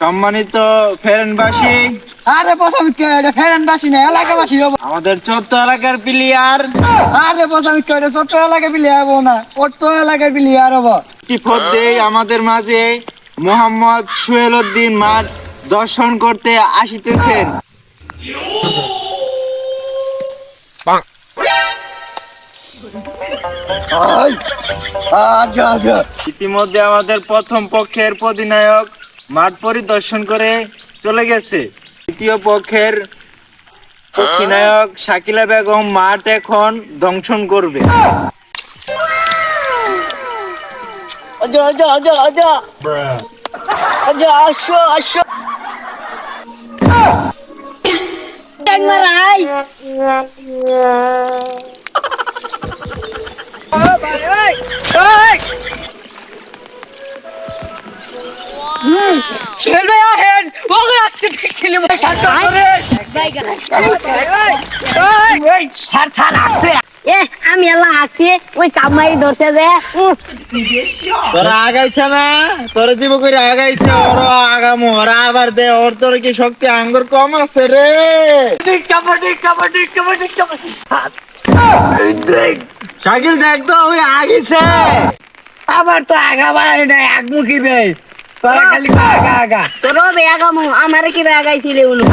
সম্মানিত ফেরেনবাসী। আরে পছন্দ করে এটা ফেরান বাসি না এলাকাবাসী হব। আমাদের চোদ্দ এলাকার প্লেয়ার। আরে পছন্দ করে ছোট্ট এলাকা বিলিয়ে হব না এলাকার বিলিয়ার হব। আমাদের মাঝে? মোহাম্মদ সুহেল উদ্দিন মাঠ দর্শন করতে আসিতেছেন। ইতিমধ্যে আমাদের প্রথম পক্ষের অধিনায়ক মাঠ পরিদর্শন করে চলে গেছে। দ্বিতীয় পক্ষের অধিনায়ক শাকিলা বেগম মাঠ এখন দংশন করবে। আচ্ছা আচ্ছা আচ্ছা আচ্ছা আচ্ছা আসো আসো। ট্যাংমারাই ছেলে আহেন ওগুলো আজকে খেলে শান্ত করে এই থার থার আছে। এ আমি এলা আছি ওই কামাই ধরতে যে তোরা আগাইছে না? তোরা জীব করে আগাইছে ওরা আগামো ওরা আবার দে ওর তোর কি শক্তি আঙ্গুর কম আছে রে? কাবাডি কাবাডি কাবাডি কাবাডি শাকিল দেখ তো ওই আগিছে। আবার তো আগা বাড়াই নাই আগমুখী দেয় তোরা খালি আগা আগা তোরও বেয়া কাম আমার কি বেয়া গাইছিলে উনু